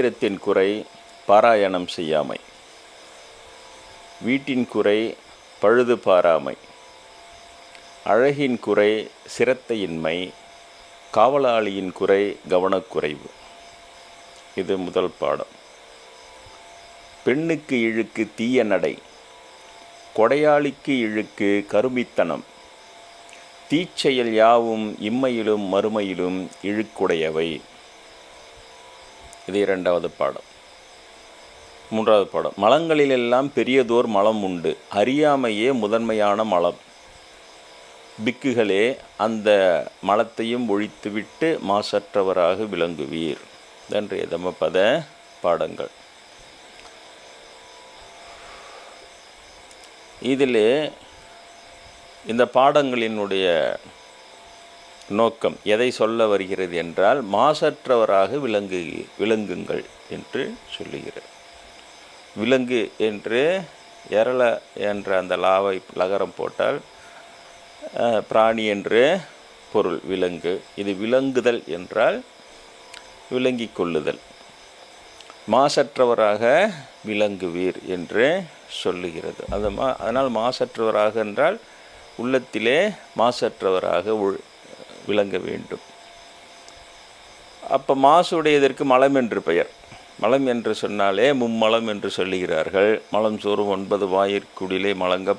மந்திரத்தின் குறை பாராயணம் செய்யாமை. வீட்டின் குறை பழுது பாராமை. அழகின் குறை சிரத்தையின்மை காவலாளியின் குறை கவனக்குறைவு. இது முதல் பாடம். பெண்ணுக்கு இழுக்கு தீய நடை கொடையாளிக்கு இழுக்கு கருமித்தனம். தீச்செயல் யாவும் இம்மையிலும் மறுமையிலும் இழுக்குடையவை. இது இரண்டாவது பாடம். மூன்றாவது பாடம். மலங்களிலெல்லாம் பெரியதோர் மலம் உண்டு. அறியாமையே முதன்மையான மலம். பிக்குகளே அந்த மலத்தையும் ஒழித்துவிட்டு மாசற்றவராக விளங்குவீர். இதன்றைய தமபத பாடங்கள். இதில் இந்த பாடங்களினுடைய நோக்கம் எதை சொல்ல வருகிறது என்றால் மாசற்றவராக விளங்கு விளங்குங்கள் என்று சொல்லுகிறது. விலங்கு என்று எரள என்ற அந்த லாவை லகரம் போட்டால் பிராணி என்று பொருள் விலங்கு. இது விலங்குதல் என்றால் விளங்கிக் கொள்ளுதல். மாசற்றவராக விளங்குவீர் என்று சொல்லுகிறது. அது மா அதனால் மாசற்றவராக என்றால் உள்ளத்திலே மாசற்றவராக உள் விளங்க வேண்டும். அப்போ மாசுடையதற்கு மலம் என்று பெயர். மலம் என்று சொன்னாலே மும்மலம் என்று சொல்லுகிறார்கள். மலம் சோறும் ஒன்பது வாயிற்குடிலே மலங்க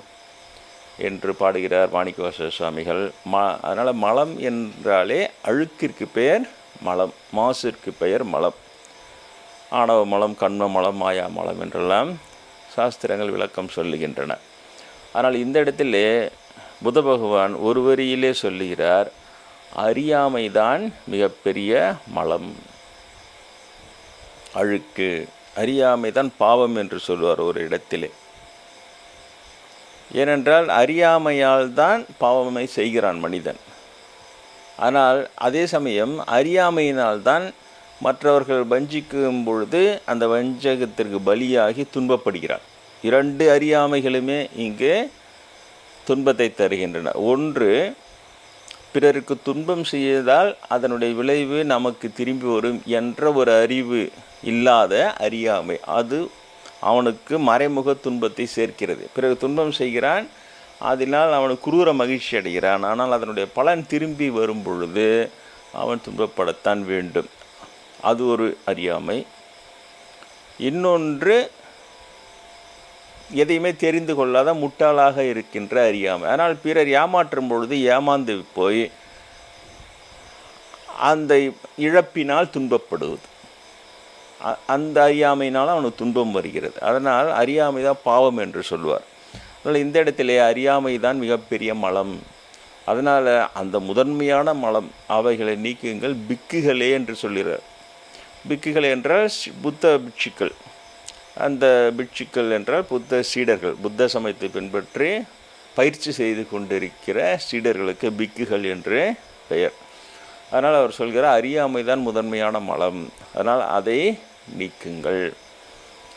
என்று பாடுகிறார் மாணிக்கவாச சுவாமிகள் ம அதனால் மலம் என்றாலே அழுக்கிற்கு பெயர் மலம் மாசிற்கு பெயர் மலம். ஆணவ மலம் கண்ம மலம் மாயா மலம் என்றெல்லாம் சாஸ்திரங்கள் விளக்கம் சொல்லுகின்றன. ஆனால் இந்த இடத்திலே புத பகவான் ஒரு வரியிலே சொல்லுகிறார் அறியாமைதான் மிகப்பெரிய மலம். அழுக்கு. அறியாமைதான் பாவம் என்று சொல்வார் ஒரு இடத்திலே. ஏனென்றால் அறியாமையால் தான் பாவமை செய்கிறான் மனிதன். ஆனால் அதே சமயம் அறியாமையினால்தான் மற்றவர்கள் வஞ்சிக்கும் பொழுது அந்த வஞ்சகத்திற்கு பலியாகி துன்பப்படுகிறார். இரண்டு அறியாமைகளுமே இங்கே துன்பத்தை தருகின்றன. ஒன்று பிறருக்கு துன்பம் செய்தால் அதனுடைய விளைவு நமக்கு திரும்பி வரும் என்ற ஒரு அறிவு இல்லாத அறியாமை. அது அவனுக்கு மறைமுக துன்பத்தை சேர்க்கிறது. பிறகு துன்பம் செய்கிறான் அதனால் அவன் குரூர மகிழ்ச்சி அடைகிறான். ஆனால் அதனுடைய பலன் திரும்பி வரும் பொழுது அவன் துன்பப்படத்தான் வேண்டும். அது ஒரு அறியாமை. இன்னொன்று எதையுமே தெரிந்து கொள்ளாத முட்டாளாக இருக்கின்ற அறியாமை. ஆனால் பிறர் ஏமாற்றும் பொழுது ஏமாந்து போய் அந்த இழப்பினால் துன்பப்படுவது. அ- அந்த அறியாமையினால் அவனுக்கு துன்பம் வருகிறது. அதனால் அறியாமை தான் பாவம் என்று சொல்வார். அதனால் இந்த இடத்திலே அறியாமை தான் மிகப்பெரிய மலம். அதனால் அந்த முதன்மையான மலம் அவைகளை நீக்குங்கள். பிக்குகளே என்று சொல்கிறார். பிக்குகள் என்றால் சி- புத்த பிட்சுக்கள். அந்த பிட்சுக்கள் என்றால் புத்த சீடர்கள். புத்த சமயத்தை பின்பற்றி பயிற்சி செய்து கொண்டிருக்கிற சீடர்களுக்கு பிக்குகள் என்று பெயர். அதனால் அவர் சொல்கிறார் அறியாமை தான் முதன்மையான மலம். அதனால் அதை நீக்குங்கள்.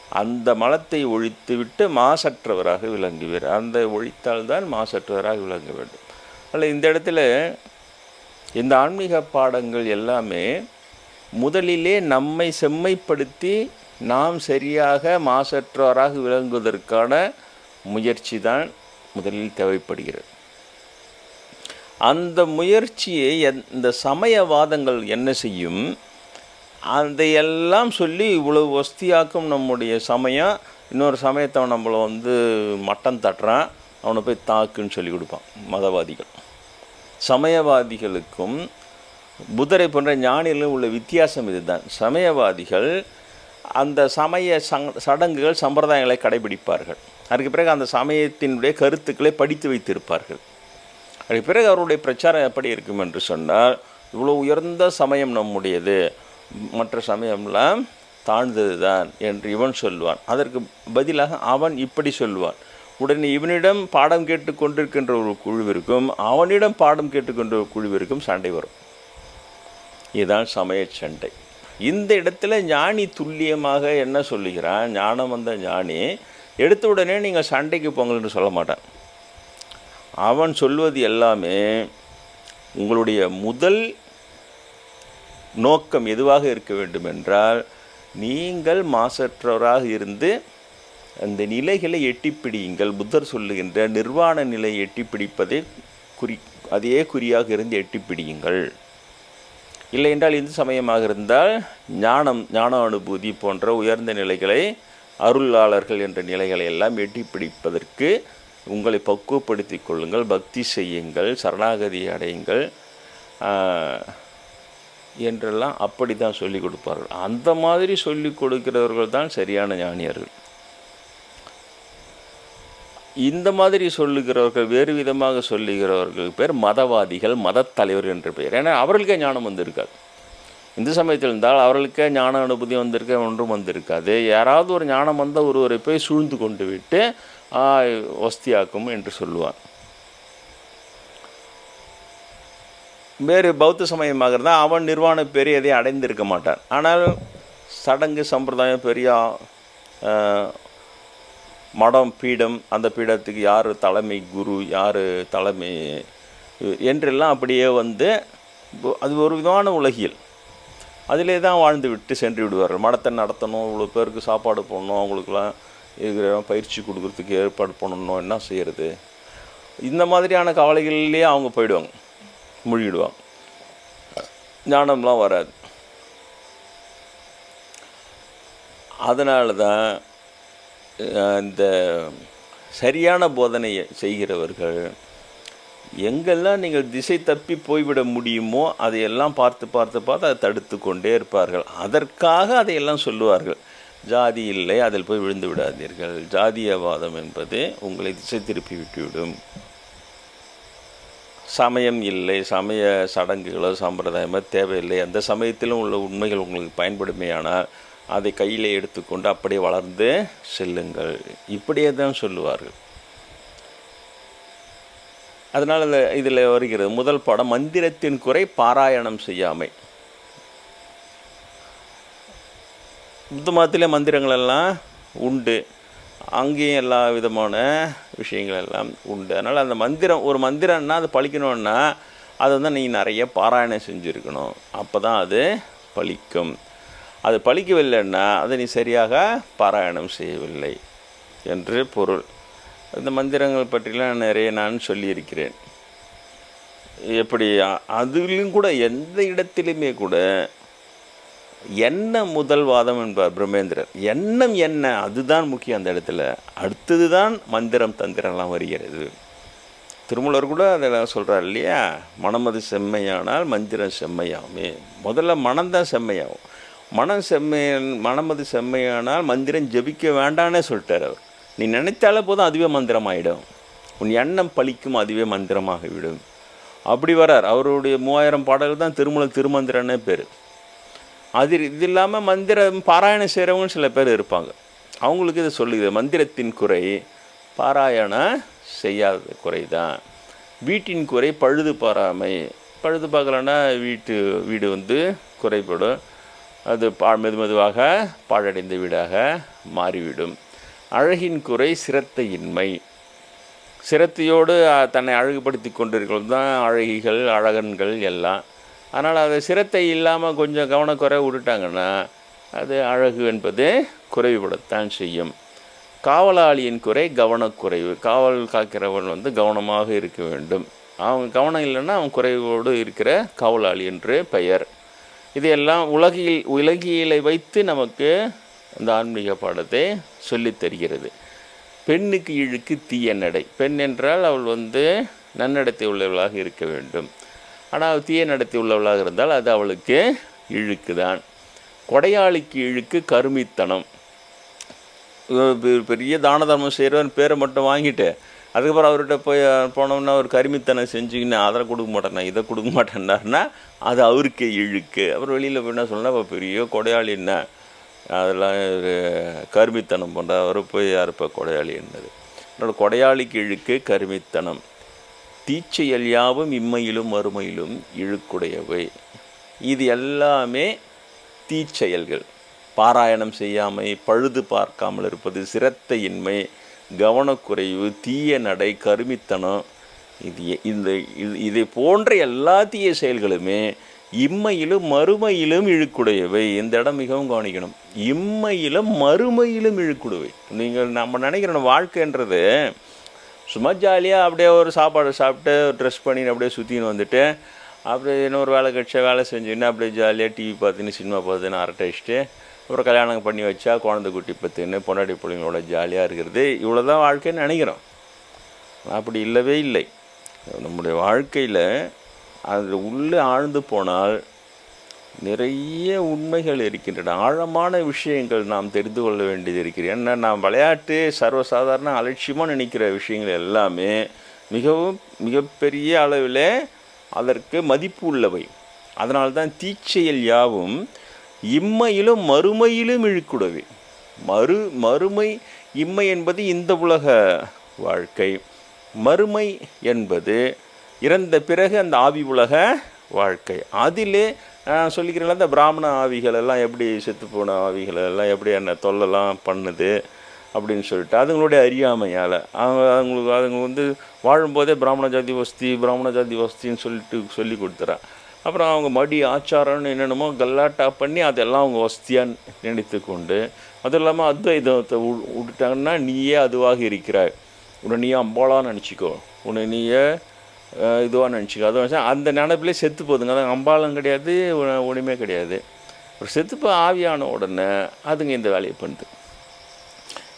அந்த மலத்தை ஒழித்துவிட்டு மாசற்றவராக விளங்குவீர். அந்த ஒழித்தால்தான் மாசற்றவராக விளங்க வேண்டும். அதில் இந்த இடத்துல இந்த ஆன்மீக பாடங்கள் எல்லாமே முதலிலே நம்மை செம்மைப்படுத்தி நாம் சரியாக மாசற்றோராக விளங்குவதற்கான முயற்சி தான் முதலில் தேவைப்படுகிறது. அந்த முயற்சியை எந்- இந்த சமயவாதங்கள் என்ன செய்யும்? அதையெல்லாம் சொல்லி இவ்வளவு வசதியாக்கும் நம்முடைய சமயம் இன்னொரு சமயத்தை நம்மளை வந்து மட்டம் தட்டுறான் அவனை போய் தாக்குன்னு சொல்லி கொடுப்பான் மதவாதிகள். சமயவாதிகளுக்கும் புத்தரை போன்ற ஞானிகளும் உள்ள வித்தியாசம் இதுதான். சமயவாதிகள் அந்த சமய சங் சடங்குகள் சம்பிரதாயங்களை கடைபிடிப்பார்கள். அதுக்கு பிறகு அந்த சமயத்தினுடைய கருத்துக்களை படித்து வைத்திருப்பார்கள். அதுக்கு பிறகு அவருடைய பிரச்சாரம் எப்படி இருக்கும் என்று சொன்னால் இவ்வளோ உயர்ந்த சமயம் நம்முடையது மற்ற சமயம்லாம் தாழ்ந்தது தான் என்று இவன் சொல்வான். அதற்கு பதிலாக அவன் இப்படி சொல்வான். உடனே இவனிடம் பாடம் கேட்டு கொண்டிருக்கின்ற ஒரு குழுவிற்கும் அவனிடம் பாடம் கேட்டுக்கொண்ட ஒரு குழுவிற்கும் சண்டை வரும். இதுதான் சமய சண்டை. இந்த இடத்துல ஞானி துல்லியமாக என்ன சொல்லுகிறான்? ஞானம் வந்த ஞானி எடுத்த உடனே நீங்கள் சண்டைக்கு போங்கள்னு சொல்ல மாட்டான். அவன் சொல்வது எல்லாமே உங்களுடைய முதல் நோக்கம் எதுவாக இருக்க வேண்டும் என்றால் நீங்கள் மாசற்றவராக இருந்து அந்த நிலைகளை எட்டிப்பிடியுங்கள் புத்தர் சொல்லுகின்ற நிர்வாண நிலையை எட்டிப்பிடிப்பதை குறி அதே குறியாக இருந்து எட்டிப்பிடியுங்கள் இல்லை என்றால் இந்து சமயமாக இருந்தால் ஞானம் ஞான அனுபூதி போன்ற உயர்ந்த நிலைகளை அருளாளர்கள் என்ற நிலைகளை எல்லாம் எட்டி பிடிப்பதற்கு உங்களை பக்குவப்படுத்தி கொள்ளுங்கள் பக்தி செய்யுங்கள் சரணாகதி அடையுங்கள் என்றெல்லாம் அப்படி தான் சொல்லிக் கொடுப்பார்கள். அந்த மாதிரி சொல்லிக் கொடுக்கிறவர்கள் தான் சரியான ஞானியர்கள். இந்த மாதிரி சொல்லுகிறவர்கள் வேறு விதமாக சொல்லுகிறவர்கள் பேர் மதவாதிகள் மதத்தலைவர் என்று பெயர் ஏன்னா அவர்களுக்கே ஞானம் வந்திருக்காது. இந்து சமயத்தில் இருந்தால் அவர்களுக்கே ஞான அனுபூதி வந்திருக்க ஒன்றும் வந்திருக்காது. யாராவது ஒரு ஞானம் வந்த ஒருவரை போய் சூழ்ந்து கொண்டு விட்டு "ஆ, வஸ்தியாக்கும் என்று சொல்லுவான் வேறு பௌத்த சமயமாக இருந்தால் அவன் நிர்வாண பேரை எதையும் அடைந்திருக்க மாட்டான். ஆனால் சடங்கு சம்பிரதாயம் பெரிய மடம் பீடம் அந்த பீடத்துக்கு யார் தலைமை குரு யார் தலைமை என்றெல்லாம் அப்படியே வந்து அது ஒரு விதமான உலகியல். அதிலே தான் வாழ்ந்து விட்டு சென்று விடுவார்கள். மடத்தை நடத்தணும் இவ்வளோ பேருக்கு சாப்பாடு போடணும் அவங்களுக்குலாம் இருக்கிற பயிற்சி கொடுக்குறதுக்கு ஏற்பாடு பண்ணணும் என்ன செய்கிறது இந்த மாதிரியான கவலைகள்லேயே அவங்க போயிடுவாங்க. மூழ்கிடுவாங்க. ஞானம்லாம் வராது. அதனால தான் இந்த சரியான போதனையை செய்கிறவர்கள் எங்கெல்லாம் நீங்கள் திசை தப்பி போய்விட முடியுமோ அதையெல்லாம் பார்த்து பார்த்து பார்த்து அதை தடுத்து கொண்டே இருப்பார்கள். அதற்காக அதையெல்லாம் சொல்லுவார்கள். ஜாதி இல்லை அதில் போய் விழுந்து விடாதீர்கள். ஜாதியவாதம் என்பது உங்களை திசை திருப்பி விட்டுவிடும். சமயம் இல்லை சமய சடங்குகளோ சம்பிரதாயமோ தேவையில்லை. அந்த சமயத்திலும் உள்ள உண்மைகள் உங்களுக்கு பயன்படுமேயானால் அதை கையில் எடுத்துக்கொண்டு அப்படியே வளர்ந்து செல்லுங்கள். இப்படியே தான் சொல்லுவார்கள். அதனால் இந்த இதில் வருகிறது முதல் பாடம் மந்திரத்தின் குறை பாராயணம் செய்யாமை. புத்த மதத்திலே மந்திரங்கள் எல்லாம் உண்டு. அங்கேயும் எல்லா விதமான விஷயங்கள் எல்லாம் உண்டு. அதனால் அந்த மந்திரம் ஒரு மந்திரம்னா அது பழிக்கணும்னா அதை வந்து நீ நிறைய பாராயணம் செஞ்சுருக்கணும். அப்போ தான் அது பழிக்கும். அது பழிக்கவில்லைன்னா அதை நீ சரியாக பாராயணம் செய்யவில்லை என்று பொருள். இந்த மந்திரங்கள் பற்றிலாம் நிறைய நான் சொல்லியிருக்கிறேன். எப்படி அதுலேயும் அதிலும் கூட எந்த இடத்திலுமே கூட என்ன முதல் வாதம் என்பார் பிரம்மேந்திரர். எண்ணம் என்ன? அதுதான் முக்கியம் அந்த இடத்துல. அடுத்தது தான் மந்திரம் தந்திரம்லாம் வருகிறது. திருமூலர் கூட அதெல்லாம் சொல்கிறார் இல்லையா? மனமது செம்மையானால் மந்திரம் செம்மையாகுமே. முதல்ல மனம்தான் செம்மையாகும். மனம் செம்மையன் மனமது செம்மையானால் மந்திரம் ஜெபிக்க வேண்டானே சொல்லிட்டார் அவர். நீ நினைத்தாலே போதும் அதுவே மந்திரமாயிடும். உன் எண்ணம் பலிக்கும் அதுவே மந்திரமாகிவிடும். அப்படி வரார். அவருடைய மூவாயிரம் பாடல்கள் தான் திருமூல திருமந்திரன்னே பேர். அது இது இல்லாமல் மந்திரம் பாராயணம் செய்கிறவங்க சில பேர் இருப்பாங்க. அவங்களுக்கு இதை சொல்லுது மந்திரத்தின் குறை பாராயணம் செய்யாத குறை தான். வீட்டின் குறை பழுது பாராமை பழுது பார்க்கலன்னா வீட்டு வீடு வந்து குறைபடும். அது பா மெது மெதுவாக பாழடைந்த வீடாக மாறிவிடும். அழகின் குறை சிரத்தையின்மை. சிரத்தையோடு தன்னை அழகுபடுத்தி கொண்டிருக்கிறது தான் அழகிகள் அழகன்கள் எல்லாம். ஆனால் அது சிரத்தை இல்லாமல் கொஞ்சம் கவனக்குறை விட்டுட்டாங்கன்னா அது அழகு என்பது குறைவுபடத்தான் செய்யும். காவலாளியின் குறை கவனக்குறைவு. காவல் காக்கிறவன் வந்து கவனமாக இருக்க வேண்டும். அவன் கவனம் இல்லைன்னா அவன் குறைவோடு இருக்கிற காவலாளி என்று பெயர். இதையெல்லாம் உலகில் உலகியலை வைத்து நமக்கு இந்த ஆன்மீக பாடத்தை சொல்லித் தருகிறது. பெண்ணுக்கு இழுக்கு தீய நடை. பெண் என்றால் அவள் வந்து நன்னடத்தை உள்ளவளாக இருக்க வேண்டும். ஆனால் தீய நடத்தை உள்ளவளாக இருந்தால் அது அவளுக்கு இழுக்கு தான் கொடையாளிக்கு இழுக்கு கருமித்தனம். பெரிய தான தர்மம் செய்கிறவன் பேரை மட்டும் வாங்கிட்டு அதுக்கப்புறம் அவர்கிட்ட போய் போனோம்னா ஒரு கருமித்தனம் செஞ்சுக்கின்னு அதை கொடுக்க மாட்டேன்னா இதை கொடுக்க மாட்டேன்னாருன்னா அது அவருக்கே இழுக்கு. அப்புறம் வெளியில் போய் என்ன சொன்னால் இப்போ பெரிய கொடையாளி என்ன? அதெல்லாம் ஒரு கருமித்தனம் பண்ணுற அவர் போய் யார் இப்போ கொடையாளி என்னது? என்னோட கொடையாளிக்கு இழுக்கு கருமித்தனம். தீச்செயல் யாவும் இம்மையிலும் மறுமையிலும் இழுக்குடையவை. இது எல்லாமே தீச்செயல்கள். பாராயணம் செய்யாமை பழுது பார்க்காமல் இருப்பது சிரத்தையின்மை. கவனக்குறைவு தீய நடை கருமித்தனம் இது இந்த இது இதை போன்ற எல்லா தீய செயல்களுமே இம்மையிலும் மறுமையிலும் இழுக்குடையவை. இந்த இடம் மிகவும் கவனிக்கணும். இம்மையிலும் மறுமையிலும் இழுக்குடுவை. நீங்கள் நம்ம நினைக்கிற வாழ்க்கைன்றது சும்மா ஜாலியாக அப்படியே ஒரு சாப்பாடு சாப்பிட்டு ட்ரெஸ் பண்ணி அப்படியே சுற்றின்னு வந்துட்டு அப்படியே இன்னொரு வேலை கட்சி வேலை செஞ்சுன்னு அப்படியே ஜாலியாக டிவி பார்த்துன்னு சினிமா பார்த்துன்னு அரட்டை அடிச்சுட்டு அப்புறம் கல்யாணம் பண்ணி வச்சா குழந்தை குட்டி பத்துன்னு பொண்டாட்டி பிள்ளைங்களோட ஜாலியாக இருக்கிறது. இவ்வளோ தான் வாழ்க்கைன்னு நினைக்கிறோம். அப்படி இல்லவே இல்லை. நம்முடைய வாழ்க்கையில் அதில் உள்ளே ஆழ்ந்து போனால் நிறைய உண்மைகள் இருக்கின்றன. ஆழமான விஷயங்கள் நாம் தெரிந்து கொள்ள வேண்டியது இருக்கிறது. ஏன்னா நாம் விளையாட்டு சர்வசாதாரண அலட்சியமாக நினைக்கிற விஷயங்கள் எல்லாமே மிகவும் மிகப்பெரிய அளவில் அதற்கு மதிப்பு உள்ளவை. அதனால்தான் தீச்செயல் யாவும் இம்மையிலும் மறுமையிலும் இழுக்குடவே. மறு மறுமை இம்மை என்பது இந்த உலக வாழ்க்கை. மறுமை என்பது இறந்த பிறகு அந்த ஆவி உலக வாழ்க்கை. அதிலே நான் அந்த பிராமண ஆவிகள் எல்லாம் எப்படி செத்து போன ஆவிகள் எல்லாம் எப்படி என்ன தொல்லலாம் பண்ணுது அப்படின்னு சொல்லிட்டு அதுங்களுடைய அறியாமையால் அவங்க அவங்களுக்கு அதுங்க வந்து வாழும்போதே பிராமண ஜாதி வஸ்தி பிராமண ஜாதி வஸ்தின்னு சொல்லிட்டு சொல்லி கொடுத்துறான் அப்புறம் அவங்க மடி ஆச்சாரம்னு என்னென்னமோ கல்லாட்டா பண்ணி அதெல்லாம் அவங்க வசதியாக நினைத்து கொண்டு அதுவும் இல்லாமல் அத்வைதத்தை விட்டுட்டாங்கன்னா நீயே அதுவாக இருக்கிறாய். உன்னை நீயே அம்பாளான்னு நினச்சிக்கோ. உன்னை நீயே இதுவாக நினச்சிக்கோ. அதுவும் அந்த நினப்பிலே செத்து போகுதுங்க அதான் அம்பாளம் கிடையாது ஒன்றுமே கிடையாது. ஒரு செத்துப்போ ஆவியான உடனே அதுங்க இந்த வேலையை பண்ணுது.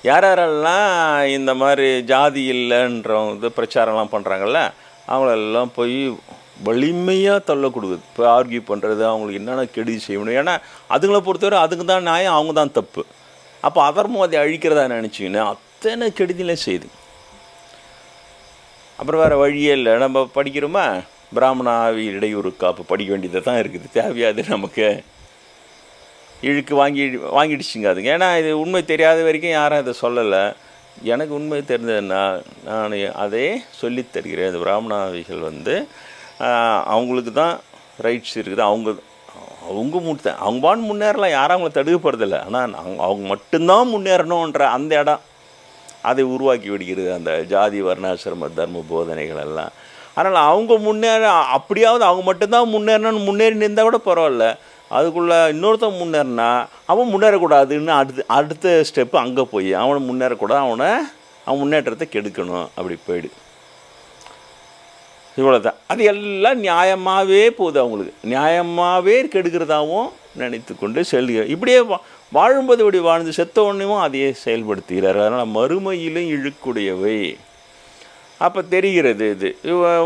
யார் யாரெல்லாம் இந்த மாதிரி ஜாதி இல்லைன்றவங்க இது பிரச்சாரம்லாம் பண்ணுறாங்கல்ல அவங்களெல்லாம் போய் வலிமையாக தள்ள கொடுக்குது. இப்போ ஆர்கியூ பண்ணுறது அவங்களுக்கு என்னென்ன கெடுதி செய்யணும் ஏன்னா அதுங்களை பொறுத்தவரை அதுக்கு தான் நியாயம் அவங்க தான் தப்பு. அப்போ அதர்மம் அதை அழிக்கிறதா நினச்சிங்கன்னா அத்தனை கெடுதியிலே செய்யுது அப்புறம் வேறு வழியே இல்லை. நம்ம படிக்கிறோமா? பிராமண ஆவி இடையூறு காப்பு படிக்க வேண்டியது தான் இருக்குது. தேவையாது நமக்கு. இழுக்கு வாங்கி வாங்கிடுச்சுங்க அதுங்க. ஏன்னா இது உண்மை தெரியாத வரைக்கும் யாரும் இதை சொல்லலை. எனக்கு உண்மை தெரிஞ்சதுன்னா நான் அதே சொல்லித் தருகிறேன். அந்த பிராமணாவிகள் வந்து அவங்களுக்கு தான் ரைட்ஸ் இருக்குது. அவங்க அவங்க முட்ட அவங்க பான் முன்னேறலாம். யாரும் அவங்கள தடுக்கப்படுறதில்ல. ஆனால் அவங்க அவங்க மட்டும்தான் முன்னேறணுன்ற அந்த இடம் அதை உருவாக்கி விடுகிறது. அந்த ஜாதி வர்ணாசிரம தர்ம போதனைகள் எல்லாம். அதனால் அவங்க முன்னேற அப்படியாவது அவங்க மட்டும்தான் முன்னேறணும்னு முன்னேறி இருந்தால் கூட பரவாயில்ல. அதுக்குள்ளே இன்னொருத்தன் முன்னேறினா அவன் முன்னேறக்கூடாதுன்னு அடுத்து அடுத்த ஸ்டெப்பு அங்கே போய் அவனை முன்னேறக்கூடாது. அவனை அவன் முன்னேற்றத்தை கெடுக்கணும். அப்படி போயிடு. இவ்வளோ தான் அது எல்லாம் நியாயமாகவே போகுது அவங்களுக்கு. நியாயமாகவே கெடுக்கிறதாகவும் நினைத்து கொண்டு செல்கிறார் இப்படியே வா வாழும்போது இப்படி வாழ்ந்து செத்த உடனேவும் அதையே செயல்படுத்துகிறார். அதனால் மறுமையிலும் இழுக்குடையவை. அப்போ தெரிகிறது இது.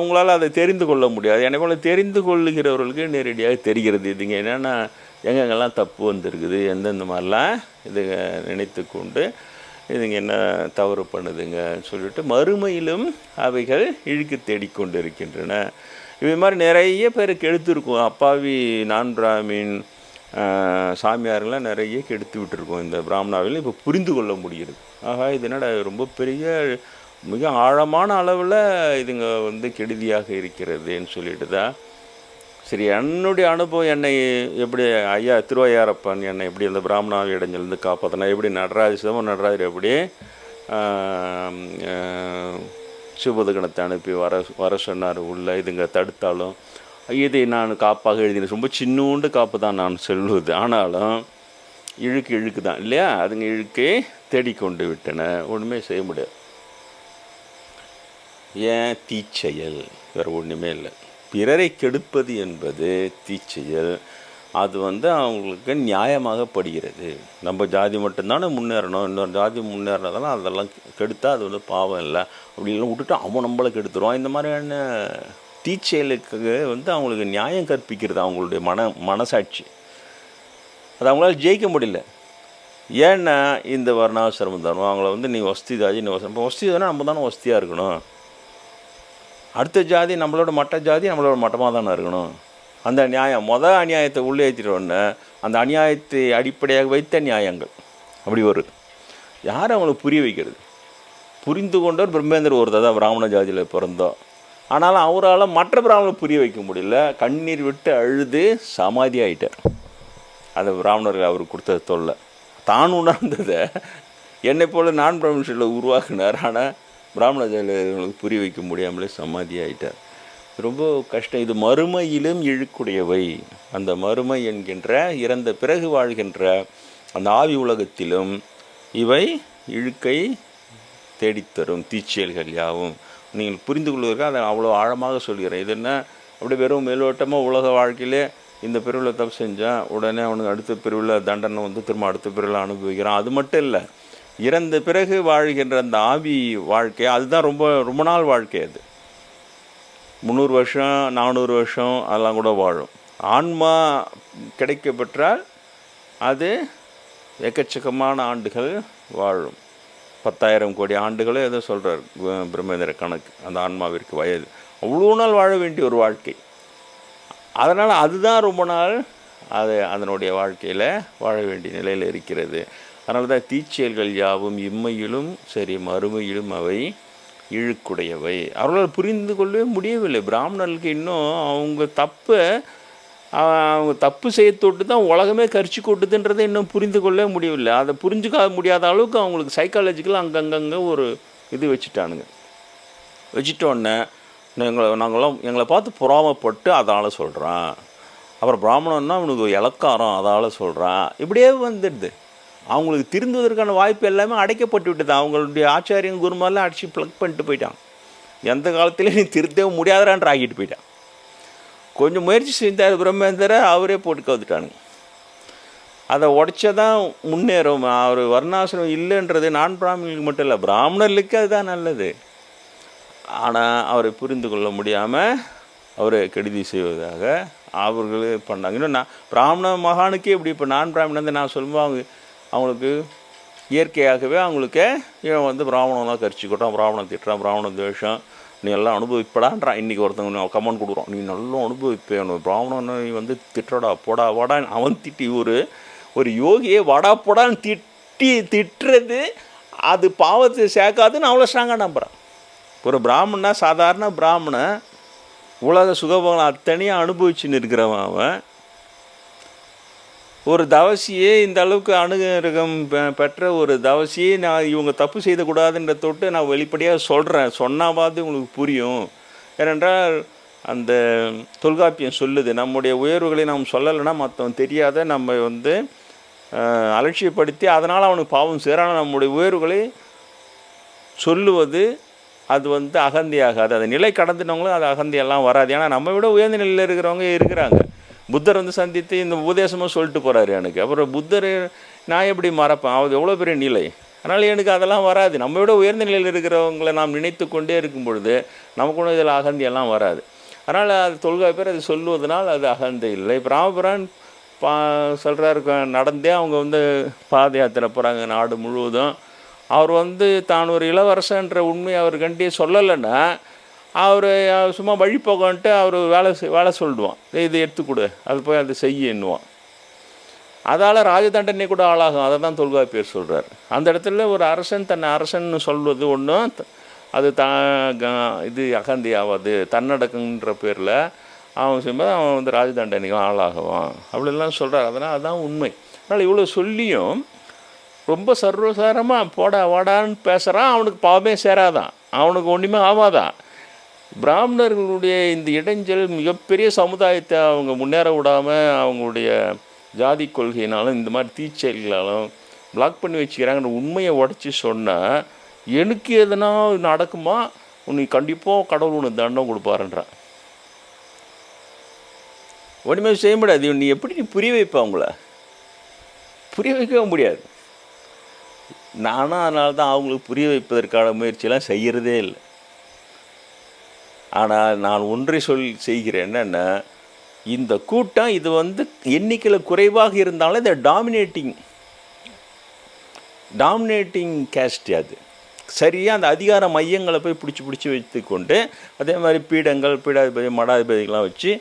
உங்களால் அதை தெரிந்து கொள்ள முடியாது. என்னை போல் தெரிந்து கொள்ளுகிறவர்களுக்கு நேரடியாக தெரிகிறது இதுங்க என்னென்னா எங்கெங்கெல்லாம் தப்பு வந்திருக்குது எந்தெந்த மாதிரிலாம் இது நினைத்து கொண்டு இதுங்க என்ன தவறு பண்ணுதுங்கன்னு சொல்லிட்டு மறுமையிலும் அவைகள் இழுக்கு தேடிக்கொண்டு இருக்கின்றன இது மாதிரி நிறைய பேர் கெடுத்துருக்கோம் அப்பாவி நான் பிராமின் ஆஹ், நிறைய கெடுத்து விட்டுருக்கோம் இந்த பிராமணாவில். இப்போ புரிந்து கொள்ள முடியுது. ஆகா இது என்னடா ரொம்ப பெரிய மிக ஆழமான அளவில் இதுங்க வந்து கெடுதியாக இருக்கிறதுன்னு சொல்லிட்டு தான் சரி என்னுடைய அனுபவம் என்னை எப்படி ஐயா திருவையாரப்பன் என்னை எப்படி அந்த பிராமணாவி இடைஞ்சலேருந்து காப்பாற்றினா எப்படி நடராஜ் சிதம்பரம் நடராஜர் எப்படி ஆம், அனுப்பி வர வர சொன்னார் உள்ள இதுங்க தடுத்தாலும். இதை நான் காப்பாக எழுதினேன். ரொம்ப சின்னூண்டு காப்பு தான் நான் சொல்லுவது ஆனாலும் இழுக்கு இழுக்கு தான். இல்லையா? அதுங்க இழுக்கே தேடிக்கொண்டு விட்டன. ஒன்றுமே செய்ய முடியாது. ஏன் தீச்செயல்? வேறு ஒன்றுமே இல்லை. பிறரை கெடுப்பது என்பது தீச்செயல். அது வந்து அவங்களுக்கு நியாயமாக படுகிறது. நம்ம ஜாதி மட்டும்தானே முன்னேறணும். இன்னொரு ஜாதி முன்னேறினதெல்லாம் அதெல்லாம் கெடுத்தால் அது வந்து பாவம் இல்லை. அப்படின்லாம் விட்டுட்டு அவன் நம்மளை கெடுத்துருவான். இந்த மாதிரியான தீச்செயலுக்கு வந்து அவங்களுக்கு நியாயம் கற்பிக்கிறது அவங்களுடைய மன மனசாட்சி. அது அவங்களால ஜெயிக்க முடியல. ஏன்னா இந்த வர்ணாசிரமம் தரும் அவங்கள வந்து நீ வசதி தாஜி நீ வசதி இப்போ வசதி தானே நம்ம தானே வசதியாக இருக்கணும். அடுத்த ஜாதி நம்மளோட மட்ட ஜாதி நம்மளோட மட்டமாக தானே இருக்கணும். அந்த நியாயம் மொதல் அநியாயத்தை உள்ளே ஏற்றிட்டோன்னே அந்த அநியாயத்தை அடிப்படையாக வைத்த நியாயங்கள். அப்படி வருது யார் அவங்களுக்கு புரிய வைக்கிறது? புரிந்து கொண்டவர் பிரம்மேந்திர ஒருத்தர் தான் பிராமண ஜாதியில் பிறந்தோம் ஆனாலும் அவரால் மற்ற பிராமணர் புரிய வைக்க முடியல. கண்ணீர் விட்டு அழுது சமாதி ஆகிட்டார் அந்த பிராமணர்கள் அவருக்கு கொடுத்தது தொல்லை. தான் உணர்ந்ததை என்னை போல நான் பிரமிஷில் உருவாக்குனார். ஆனால் பிராமண ஜாதிகளுக்கு புரிய வைக்க முடியாமலே சமாதி ஆயிட்டார். ரொம்ப கஷ்டம். இது மறுமையிலும் இழுக்குடையவை. அந்த மறுமை என்கின்ற இறந்த பிறகு வாழ்கின்ற அந்த ஆவி உலகத்திலும் இவை இழுக்கை தேடித்தரும் தீச்செயல்கள் யாவும். நீங்கள் புரிந்து கொள்வதற்கு அதை அவ்வளோ ஆழமாக சொல்கிறேன். இது என்ன? அப்படியே வெறும் மேலோட்டமாக உலக வாழ்க்கையிலே இந்த பிரிவில் தப்பு செஞ்சால் உடனே அவனுக்கு அடுத்த பிரிவில் தண்டனை வந்து திரும்ப அடுத்த பிரிவில் அனுபவிக்கிறான். அது மட்டும் இல்லை. இறந்த பிறகு வாழ்கின்ற அந்த ஆவி வாழ்க்கை அதுதான் ரொம்ப ரொம்ப நாள் வாழ்க்கை அது. முந்நூறு வருஷம் நானூறு வருஷம் அதெல்லாம் கூட வாழும். ஆன்மா கிடைக்க பெற்றால் அது எக்கச்சக்கமான ஆண்டுகள் வாழும். பத்தாயிரம் கோடி ஆண்டுகளோ ஏதோ சொல்கிறார் பிரம்மேந்திர கணக்கு அந்த ஆன்மாவிற்கு வயது. அவ்வளோ நாள் வாழ வேண்டிய ஒரு வாழ்க்கை. அதனால் அதுதான் ரொம்ப நாள் அது அதனுடைய வாழ்க்கையில் வாழ வேண்டிய நிலையில் இருக்கிறது. அதனால தான் தீச்செயல்கள் யாவும் இம்மையிலும் சரி மறுமையிலும் அவை இழுக்குடையவை. அவர்களால் புரிந்து கொள்ளவே முடியவில்லை. பிராமணர்களுக்கு இன்னும் அவங்க தப்பை அவங்க தப்பு செய்ய தொட்டு தான் உலகமே கரிச்சு கொட்டுதுன்றதை இன்னும் புரிந்து கொள்ளவே முடியவில்லை. அதை புரிஞ்சுக்க முடியாத அளவுக்கு அவங்களுக்கு சைக்காலஜிக்கலாக அங்கங்கங்கே ஒரு இது வச்சுட்டானுங்க. வச்சுட்டோன்னே எங்களை நாங்களாம் எங்களை பார்த்து புறாமப்பட்டு அதால் சொல்கிறான் அப்புறம் பிராமணன்னா அவனுக்கு இலக்காரம் அதால் சொல்கிறான் இப்படியே வந்துடுது. அவங்களுக்கு திருந்துவதற்கான வாய்ப்பு எல்லாமே அடைக்கப்பட்டு விட்டது அவங்களுடைய ஆச்சாரியம் குருமாரெலாம் அடித்து ப்ளக் பண்ணிட்டு போயிட்டான். எந்த காலத்துலேயும் நீ திருத்தவே முடியாதான்ற ஆகிட்டு போயிட்டான். கொஞ்சம் முயற்சி செஞ்சார் பிரம்மேந்திர அவரே போட்டு கவுத்துட்டானுங்க அதை உடைச்சா தான் முன்னேறும். அவர் வர்ணாசிரம் இல்லைன்றது நான் பிராமணர்களுக்கு மட்டும் இல்லை பிராமணர்களுக்கு அதுதான் நல்லது. ஆனால் அவரை புரிந்து கொள்ள முடியாமல் அவரை கெடுதி செய்வதாக அவர்களே பண்ணாங்க. இன்னும் நான் பிராமண மகானுக்கே இப்படி இப்போ நான் பிராமணன் நான் சொல்லுவேன் அவங்க அவங்களுக்கு இயற்கையாகவே அவங்களுக்கு இவன் வந்து பிராமணம்லாம் தான் பிராமணம் திட்டுறான் பிராமண துவேஷம். நீ எல்லாம் அனுபவிப்படான்றான் இன்றைக்கி ஒருத்தவங்க கமெண்ட் கொடுக்குறோம். நீ நல்லா அனுபவிப்பேன் பிராமணன் நீ வந்து திட்டுறடா போடா வாடா. அவன் திட்டி ஒரு ஒரு யோகியை வடா போடான்னு திட்டி திட்டுறது அது பாவத்தை சேர்க்காதுன்னு அவ்வளோ ஸ்ட்ராங்காக நம்புகிறான் ஒரு பிராமணனா சாதாரண பிராமணன் உலக சுகபோகம் அத்தனையும் அனுபவிச்சுன்னு இருக்கிறவன் அவன். ஒரு தவசியே இந்த அளவுக்கு அணுகம் பெ- பெற்ற ஒரு தவசியே நான் இவங்க தப்பு செய்யக்கூடாதுன்ற தொட்டு நான் வெளிப்படையாக சொல்கிறேன் சொன்னாவது உங்களுக்கு புரியும். ஏனென்றால் அந்த தொல்காப்பியம் சொல்லுது நம்முடைய உயர்வுகளை நாம் சொல்லலைன்னா மற்றவன் தெரியாத நம்ம வந்து அலட்சியப்படுத்தி அதனால் அவனுக்கு பாவம் சேரான நம்முடைய உயர்வுகளை சொல்லுவது அது வந்து அகந்தியாகாது. அது நிலை கடந்துனவங்களும் அது அகந்தியெல்லாம் வராது. ஏன்னா நம்ம விட உயர்ந்த நிலையில் இருக்கிறவங்க இருக்கிறாங்க. புத்தர் வந்து சந்தித்து இந்த உபதேசமாக சொல்லிட்டு போகிறாரு எனக்கு. அப்புறம் புத்தர் நான் எப்படி மறப்பேன்? அது எவ்வளோ பெரிய நிலை? அதனால் எனக்கு அதெல்லாம் வராது. நம்ம விட உயர்ந்த நிலையில் இருக்கிறவங்களை நாம் நினைத்து கொண்டே இருக்கும் பொழுது நமக்கு இதில் அகந்தியெல்லாம் வராது. அதனால் அது தொல்காய் பேர் அது சொல்லுவதனால் அது அகந்தை இல்லை. இப்போ ராமபுரான் பா சொல்கிறாரு நடந்தே அவங்க வந்து பாத யாத்திரை போகிறாங்க நாடு முழுவதும். அவர் வந்து தான் ஒரு இளவரசன்ற உண்மையை அவர் கண்டி சொல்லலைன்னா அவர் சும்மா வழிபோகன்ட்டு அவர் வேலை செய்- வேலை சொல்லிடுவான் "ஏய், இது எடுத்துக்கொடு அது போய் அதை செய்யன்னுவான். அதால் ராஜதண்டனை கூட ஆளாகும். அதை தான் தொல்காப்பியர் சொல்கிறார் அந்த இடத்துல ஒரு அரசன் தன்னை அரசன் சொல்வது ஒன்றும் அது த க- இது அகந்தி ஆகாது தன்னடக்கன்ற பேரில் அவன் செய்யும்போது அவன் வந்து ராஜதண்டனைக்கும் ஆளாகுவான். அப்படிலாம் சொல்கிறார் அதனால் அதுதான் உண்மை. அதனால் இவ்வளோ சொல்லியும் ரொம்ப சர்வசாரமாக போடா வாடான்னு பேசுகிறான் அவனுக்கு பாவமே சேராதான். அவனுக்கு ஒன்றுமே ஆகாதான் பிராமணர்களுடைய இந்த இடைஞ்சல் மிகப்பெரிய சமுதாயத்தை அவங்க முன்னேற விடாமல் அவங்களுடைய ஜாதி கொள்கையினாலும் இந்த மாதிரி தீச்செயல்களாலும் பிளாக் பண்ணி வச்சுக்கிறாங்கன்ற உண்மையை உடச்சி சொன்னால் எனக்கு எதனா நடக்குமா? உனக்கு கண்டிப்பாக கடவுள் உனக்கு தண்டம் கொடுப்பாருன்றான் ஒன்றுமே செய்ய முடியாது. நீ எப்படி நீ புரிய வைப்ப அவங்கள? புரிய வைக்கவே முடியாது. நானும் அதனால தான் அவங்களுக்கு புரிய வைப்பதற்கான முயற்சியெல்லாம் செய்கிறதே இல்லை. ஆனால் நான் ஒன்றை சொல் செய்கிறேன் என்னென்னா இந்த கூட்டம் இது வந்து எண்ணிக்கையில் குறைவாக இருந்தாலும் இந்த டாமினேட்டிங் டாமினேட்டிங் கேஸ்ட் அது. சரியாக அந்த அதிகார மையங்களை போய் பிடிச்சி பிடிச்சி வைத்துக்கொண்டு அதே மாதிரி பீடங்கள் பீடாதிபதி மடாதிபதிகள்லாம் வச்சு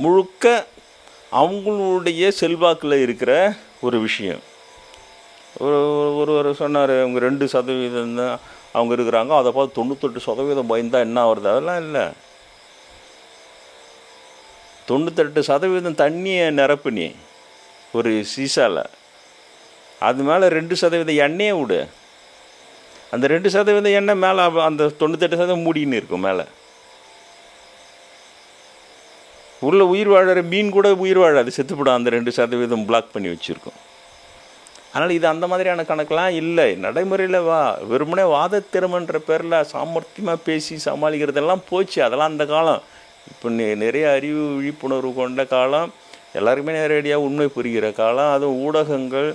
முழுக்க அவங்களுடைய செல்வாக்கில் இருக்கிற ஒரு விஷயம். ஒரு ஒருவர் சொன்னார் அவங்க ரெண்டு சதவீதம் தான் அவங்க இருக்கிறாங்க அதை பார்த்து தொண்ணூத்தெட்டு சதவீதம் பயந்தால் என்ன வருது அதெல்லாம் இல்லை. தொண்ணூத்தெட்டு சதவீதம் தண்ணியை நிரப்பு நீ ஒரு சீசாவில் அது மேலே ரெண்டு சதவீதம் எண்ணெயை விடு. அந்த ரெண்டு சதவீதம் எண்ணெய் மேலே அந்த தொண்ணூத்தெட்டு சதவீதம் மூடின்னு இருக்கும் மேலே. உள்ள உயிர் வாழற மீன் கூட உயிர் வாழாது. செத்துப்படும் அந்த ரெண்டு சதவீதம் பிளாக் பண்ணி வச்சுருக்கோம். அதனால் இது அந்த மாதிரியான கணக்கெலாம் இல்லை. நடைமுறையில் வா வெறுமனே வாதத்திறமன்ற பேரில் சாமர்த்தியமாக பேசி சமாளிக்கிறதெல்லாம் போச்சு. அதெல்லாம் அந்த காலம். இப்போ நிறைய அறிவு விழிப்புணர்வு கொண்ட காலம். எல்லாருக்குமே நேரடியாக உண்மை புரிகிற காலம். அதுவும் ஊடகங்கள்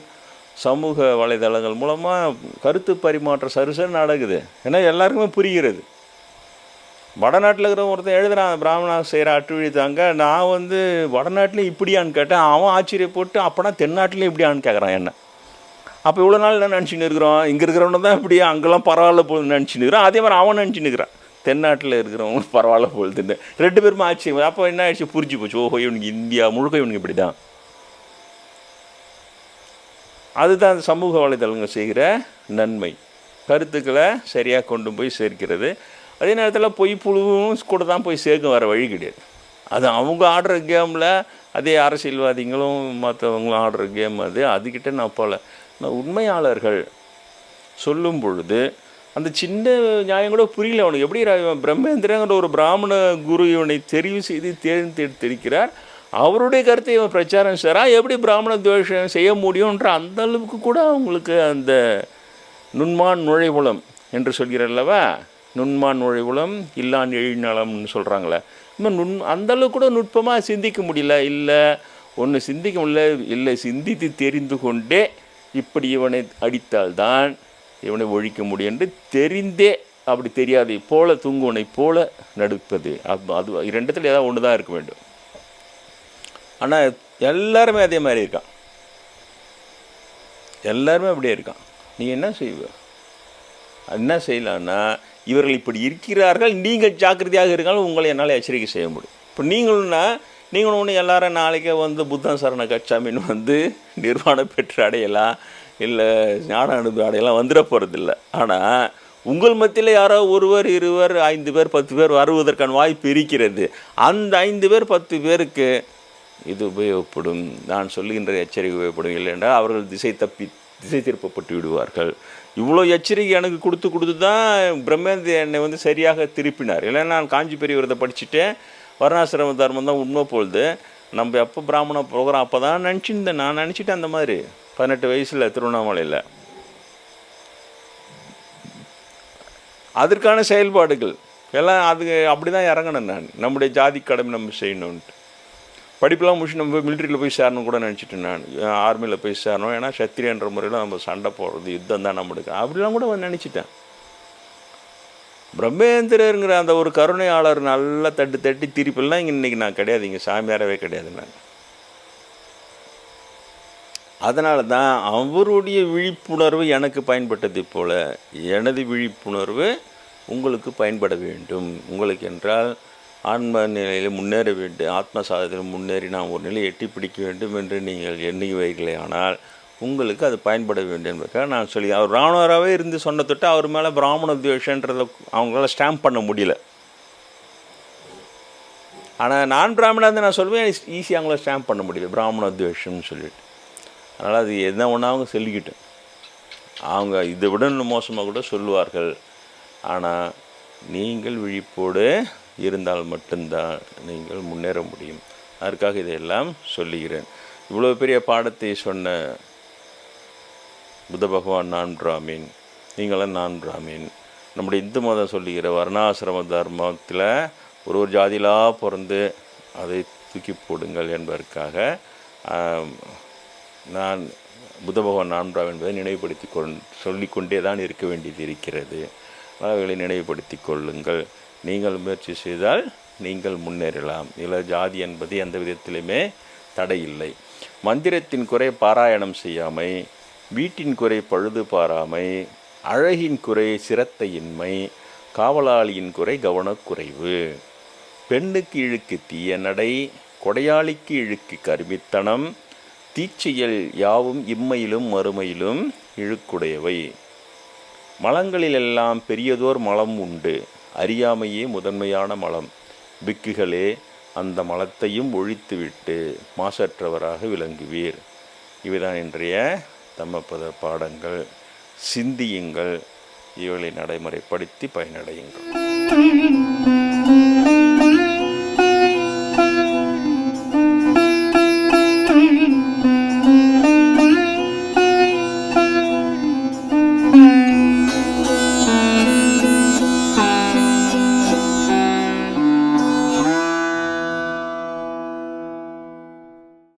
சமூக வலைதளங்கள் மூலமாக கருத்து பரிமாற்றம் சருசர் நடக்குது. ஏன்னா எல்லாருக்குமே புரிகிறது. வடநாட்டில் இருக்கிற ஒருத்தன் எழுதுறான் பிராமணா செய்கிற அட்டுவழி தாங்க நான் வந்து வடநாட்டிலையும் இப்படியான்னு கேட்டேன். அவன் ஆச்சரியப்பட்டு அப்போனா தென்னாட்டிலையும் இப்படியான்னு கேட்குறான் என்ன. அப்போ இவ்வளோ நாள் என்ன நினச்சின்னு இருக்கிறோம்? இங்கே இருக்கிறவன தான் இப்படி அங்கெல்லாம் பரவாயில்ல போகுது நினச்சின்னு இருக்கிறான். அதே மாதிரி அவன் நினச்சின்னு இருக்கிறான். தென்னாட்டில் இருக்கிறவங்க பரவாயில்ல போகுதுன்னு ரெண்டு பேருமே ஆச்சு அப்போ என்ன ஆயிடுச்சு? புரிஞ்சு போச்சு. ஓஹோ இவனுக்கு இந்தியா முழுக்க இவனுக்கு இப்படி தான் அதுதான் அந்த சமூக வலைதளங்கள் செய்கிற நன்மை. கருத்துக்களை சரியாக கொண்டு போய் சேர்க்கிறது. அதே நேரத்தில் பொய் புழுவும் கூட தான் போய் சேர்க்க வர வழி கிடையாது. அது அவங்க ஆடுற கேமில் அதே அரசியல்வாதிகளும் மற்றவங்களும் ஆடுற கேம் அது. அதுக்கிட்ட நான் போகல. உண்மையாளர்கள் சொல்லும் பொழுது அந்த சின்ன நியாயம் கூட புரியல அவனுக்கு. எப்படி பிரம்மேந்திரங்கிற ஒரு பிராமண குரு இவனை தெரிவு செய்து தேர்ந்தெடுத்திருக்கிறார் அவருடைய கருத்தை இவன் பிரச்சாரம் செய்கிறா எப்படி பிராமண துவேஷம் செய்ய முடியும்ன்ற அந்த அளவுக்கு கூட அவங்களுக்கு அந்த நுண்மான் நுழைவுளம் என்று சொல்கிறல்லவா நுண்மான் நுழைவுளம் இல்லான் எழிநலம்னு சொல்கிறாங்களே இன்னும் நுண் அந்த அளவுக்கு கூட நுட்பமாக சிந்திக்க முடியல இல்லை ஒன்று சிந்திக்க முடியல இல்லை சிந்தித்து தெரிந்து கொண்டே இப்படி இவனை அடித்தால்தான் இவனை ஒழிக்க முடியும் என்று தெரிந்தே அப்படி தெரியாதை போல தூங்குவனை போல நடிப்பது. அது அது இரண்டத்தில் ஏதாவது ஒன்று தான் இருக்க வேண்டும். ஆனால் எல்லாருமே அதே மாதிரி இருக்கான். எல்லாருமே அப்படியே இருக்கான். நீ என்ன செய்வ? என்ன செய்யலான்னா இவர்கள் இப்படி இருக்கிறார்கள் நீங்கள் ஜாக்கிரதையாக இருக்காலும் உங்களை என்னால் எச்சரிக்கை செய்ய முடியும். இப்போ நீங்களும்னா நீங்களும் ஒன்று எல்லாரும் நாளைக்கே வந்து புத்தன் சரண கச்சாமின்னு வந்து நிர்வாணம் பெற்று அடையலாம். இல்லை ஞான அனுபவம் அடையலாம் வந்துட போகிறதில்ல ஆனால் உங்கள் மத்தியில் யாரோ ஒருவர் இருவர் ஐந்து பேர் பத்து பேர் வருவதற்கான வாய்ப்பு இருக்கிறது. அந்த ஐந்து பேர் பத்து பேருக்கு இது உபயோகப்படும். நான் சொல்லுகின்ற எச்சரிக்கை உபயோகப்படும். இல்லை என்றால் அவர்கள் திசை தப்பி திசை திருப்பப்பட்டு விடுவார்கள். இவ்வளோ எச்சரிக்கை எனக்கு கொடுத்து கொடுத்து தான் பிரம்மேந்திர என்னை வந்து சரியாக திருப்பினார். இல்லைன்னா நான் காஞ்சி பெரியவரத்தை படிச்சுட்டேன். வர்ணாசிரம தர்மம் தான் உண்மை பொழுது நம்ம எப்போ பிராமண போகிறோம் அப்போ தான் நினச்சிருந்தேன். நான் நினச்சிட்டேன் அந்த மாதிரி. பதினெட்டு வயசில் திருவண்ணாமலையில். அதற்கான செயல்பாடுகள். எல்லாம் அது அப்படி தான் இறங்கணும் நான். நம்முடைய ஜாதி கடமை நம்ம செய்யணுன்ட்டு படிப்பெல்லாம் முடிச்சு நம்ம போய் மிலிட்ரியில் போய் சேரணும் கூட நினச்சிட்டேன் நான். ஆர்மியில் போய் சேரணும். ஏன்னா சத்திரியன்ற முறையில் நம்ம சண்டை போடுறது யுத்தம் தான் நம்மளுக்கு அப்படிலாம் கூட நினச்சிட்டேன். பிரம்மேந்திரருங்கிற அந்த ஒரு கருணையாளர் நல்லா தட்டு தட்டி திருப்பிலாம் இங்கே இன்றைக்கி நான் கிடையாது. இங்கே சாமியாரவே கிடையாது நான். அதனால தான் அவருடைய விழிப்புணர்வு எனக்கு பயன்பட்டது போல் எனது விழிப்புணர்வு உங்களுக்கு பயன்பட வேண்டும். உங்களுக்கு என்றால் ஆன்ம நிலையில் முன்னேற வேண்டும். ஆத்ம சாதத்தில் முன்னேறி நான் ஒரு நிலையை எட்டி பிடிக்க வேண்டும் என்று நீங்கள் எண்ணுவீர்களே ஆனால் உங்களுக்கு அது பயன்பட வேண்டும் என்பதற்காக நான் சொல்லி அவர் ராணுவராகவே இருந்து சொன்ன தொட்டு அவர் மேலே பிராமண துவேஷன்றதை அவங்களால ஸ்டாம்ப் பண்ண முடியல. ஆனால் நான் பிராமணா நான் சொல்லுவேன் ஈஸியாக அவங்கள ஸ்டாம்ப் பண்ண முடியல. பிராமண துவேஷம்னு சொல்லிட்டு. அதனால் அது என்ன ஒன்றா அவங்க சொல்லிக்கிட்டேன் அவங்க இதை விட இன்னும் மோசமாக கூட சொல்லுவார்கள். ஆனால் நீங்கள் விழிப்போடு இருந்தால் மட்டும்தான் நீங்கள் முன்னேற முடியும். அதற்காக இதையெல்லாம் சொல்லுகிறேன். இவ்வளோ பெரிய பாடத்தை சொன்ன புத்த பகவான் நான் பிராமின் நீங்களும் நான் பிராமின் நம்முடைய இந்து மதம் சொல்லுகிற வர்ணாசிரம தர்மத்தில் ஒரு ஒரு ஜாதியிலாக பிறந்து அதை தூக்கி போடுங்கள் என்பதற்காக நான் புத்த பகவான் நான் என்பதை நினைவுபடுத்தி கொண் சொல்லிக்கொண்டே தான் இருக்க வேண்டியது இருக்கிறது. அவைகளை நினைவுபடுத்தி கொள்ளுங்கள். நீங்கள் முயற்சி செய்தால் நீங்கள் முன்னேறலாம். இதில் ஜாதி என்பது எந்த விதத்திலுமே தடையில்லை. மந்திரத்தின் குறை பாராயணம் செய்யாமை வீட்டின் குறை பழுது பாராமை அழகின் குறை சிரத்தையின்மை காவலாளியின் குறை கவனக்குறைவு பெண்ணுக்கு இழுக்கு தீய நடை கொடையாளிக்கு இழுக்கு கருமித்தனம் தீச்செயல் யாவும் இம்மையிலும் மறுமையிலும் இழுக்குடையவை. மலங்களிலெல்லாம் பெரியதோர் மலம் உண்டு அறியாமையே முதன்மையான மலம். பிக்குகளே அந்த மலத்தையும் ஒழித்துவிட்டு மாசற்றவராக விளங்குவீர். இவைதான் இன்றைய தம்மப்பத பாடங்கள் சிந்தியுங்கள். இவளை நடைமுறைப்படுத்தி பயனடையுங்கள்.